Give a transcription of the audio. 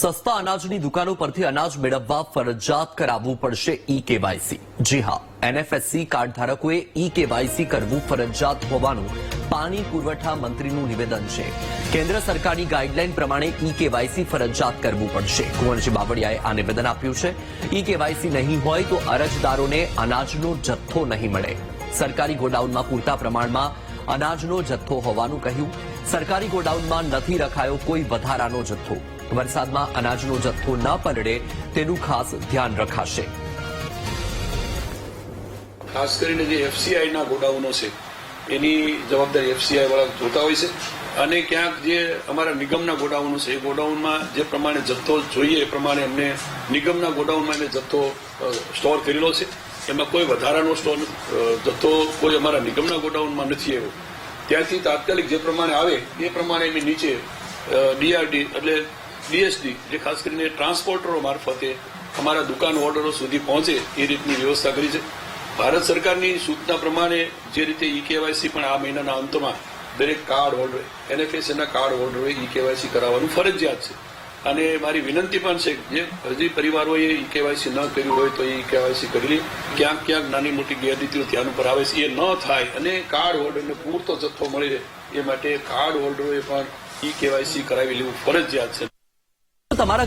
સસ્તા અનાજની દુકાનો પરથી અનાજ મેળવવા ફરજિયાત કરાવવું પડશે ઈ કેવાયસી જી હા એનએફએસસી કાર્ડ ધારકોએ ઈ કેવાયસી કરવું ફરજિયાત હોવાનું પાણી પુરવઠા મંત્રીનું નિવેદન છે. કેન્દ્ર સરકારની ગાઈડલાઈન પ્રમાણે ઈ કેવાયસી ફરજિયાત કરવું પડશે. કુંવરજી બાવળિયાએ આ નિવેદન આપ્યું છે. ઈ કેવાયસી નહીં હોય તો અરજદારોને અનાજનો જથ્થો નહીં મળે. સરકારી ગોડાઉનમાં પૂરતા પ્રમાણમાં અનાજનો જથ્થો હોવાનું કહ્યું. સરકારી ગોડાઉનમાં નથી રખાયો કોઈ વધારાનો જથ્થો. વરસાદમાં અનાજનો જથ્થો ન પલળે તેનું ખાસ ધ્યાન રખાશે. ખાસ કરીને જે એફસીઆઈના ગોડાઉનો છે, એની જવાબદારી એફસીઆઈ વાળા જોતા હોય છે. અને ક્યાંક જે અમારા નિગમના ગોડાઉનો છે, એ ગોડાઉનમાં જે પ્રમાણે જથ્થો જોઈએ એ પ્રમાણે અમને નિગમના ગોડાઉનમાં એને જથ્થો સ્ટોર કરેલો છે. એમાં કોઈ વધારાનો સ્ટોર જથ્થો કોઈ અમારા નિગમના ગોડાઉનમાં નથી આવ્યો. ત્યાંથી તાત્કાલિક જે પ્રમાણે આવે, એ પ્રમાણે એની નીચે ડીઆરડી એટલે ડીએસડી જે ખાસ કરીને ટ્રાન્સપોર્ટરો મારફતે અમારા દુકાન ઓર્ડરો સુધી પહોંચે એ રીતની વ્યવસ્થા કરી છે. ભારત સરકારની સૂચના પ્રમાણે જે રીતે ઈ કેવાયસી પણ આ મહિનાના અંતમાં દરેક કાર્ડ હોલ્ડર એનએફએસએના કાર્ડ હોલ્ડરે ઈ કેવાયસી કરાવવાનું ફરજિયાત છે. અને મારી વિનંતી પણ છે જે હજી પરિવારોએ કેવાયસી ન કર્યું હોય તો એ કેવાયસી કરી લે. ક્યાંક ક્યાંક નાની મોટી ગેરરીતિઓ ધ્યાન ઉપર આવે છે. એ ન થાય અને કાર્ડ હોલ્ડરને પૂરતો જથ્થો મળી રહે એ માટે કાર્ડ હોલ્ડરોએ પણ ઈ કેવાયસી કરાવી લેવું ફરજિયાત છે. તમારા